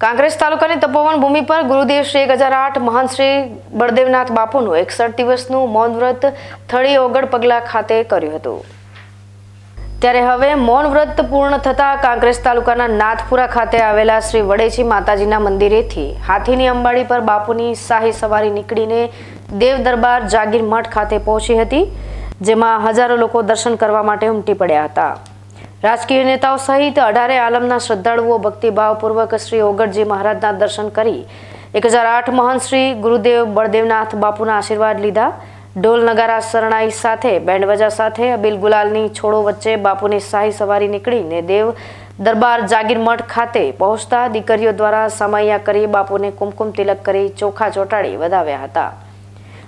કાંગ્રેસ તાલુકાની તપોવન ભૂમિ પર ગુરુદેવ શ્રી એક હજાર આઠ મહાન શ્રી બળદેવનાથ બાપુનું એકસઠ દિવસનું મૌન વ્રત થળી ઓગળ પગલા ખાતે કર્યું હતું. ત્યારે હવે મૌન વ્રત પૂર્ણ થતા કાંગ્રેસ તાલુકાના નાથપુરા ખાતે આવેલા શ્રી વડેચી માતાજીના મંદિરેથી હાથીની અંબાડી પર બાપુની શાહી સવારી નીકળીને દેવ દરબાર જાગીર મઠ ખાતે પહોંચી હતી, જેમાં હજારો લોકો દર્શન કરવા માટે ઉમટી પડ્યા હતા. રાજકીય નેતાઓ સહિત અઢારે આલમના શ્રદ્ધાળુઓ ભક્તિભાવપૂર્વક શ્રી ઓગળજી મહારાજના દર્શન કરી એક હજાર આઠ મહાન શ્રી ગુરુદેવ બળદેવનાથ બાપુના આશીર્વાદ લીધા. ઢોલ નગારા શરણાઈ સાથે, બેન્ડવજા સાથે, અબિલ ગુલાલની છોડો વચ્ચે બાપુની શાહી સવારી નીકળીને દેવ દરબાર જાગીર મઠ ખાતે પહોંચતા દીકરીઓ દ્વારા સમૈયા કરી બાપુને કુમકુમ તિલક કરી ચોખા ચોટાડી વધાવ્યા હતા.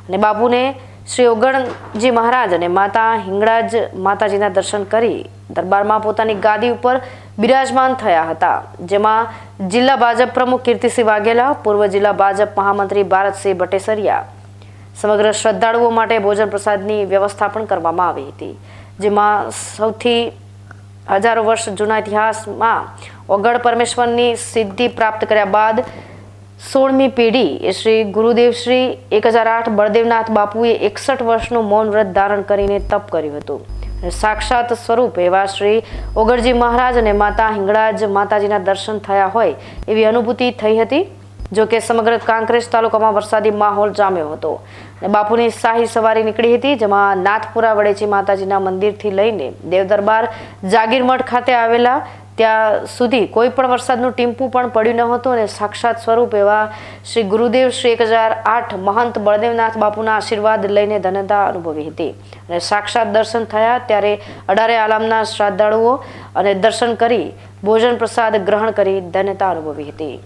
અને બાપુને શ્રી ઓગણજી મહારાજ અને માતા હિંગળાજ માતાજીના દર્શન કરી દરબારમાં પોતાની ગાદી ઉપર બિરાજમાન થયા હતા, જેમાં જિલ્લા ભાજપ પ્રમુખ કીર્તિસિંહ વાઘેલા, પૂર્વ જિલ્લા ભાજપ મહામંત્રી ભારતસિંહ ભટ્ટેસરિયા સમગ્ર શ્રદ્ધાળુઓ માટે ભોજન પ્રસાદની વ્યવસ્થા પણ કરવામાં આવી હતી, જેમાં સૌથી હજારો વર્ષ જૂના ઇતિહાસમાં ઓગળ પરમેશ્વરની સિદ્ધિ પ્રાપ્ત કર્યા બાદ સોળમી પેઢી શ્રી ગુરુદેવ શ્રી એક હજાર આઠ બળદેવનાથ બાપુએ એકસઠ વર્ષનું મૌન વ્રત ધારણ કરીને તપ કર્યું હતું. સાક્ષાત સ્વરૂપ એવા શ્રી ઓગરજી મહારાજ અને માતા હિંગળાજ માતાજીના દર્શન થયા હોય એવી અનુભૂતિ થઈ હતી? જો કે સમગ્ર કાંકરેજ તાલુકામાં વરસાદી માહોલ જામ્યો હતો. બાપુની શાહી સવારી નીકળી હતી, જેમાં નાથપુરા વડેચી માતાજીના મંદિરથી લઈને દેવદરબાર, જાગીરમઠ ખાતે આવેલા, ત્યાં સુધી કોઈ પણ વરસાદનું ટીમ્પું પણ પડ્યું ન હતું અને સાક્ષાત સ્વરૂપ એવા શ્રી ગુરુદેવ શ્રી એક હજાર આઠ મહંત બળદેવનાથ બાપુના આશીર્વાદ લઈને ધન્યતા અનુભવી હતી. અને સાક્ષાત દર્શન થયા ત્યારે અઢારે આલામના શ્રદ્ધાળુઓ અને દર્શન કરી ભોજન પ્રસાદ ગ્રહણ કરી ધન્યતા અનુભવી હતી.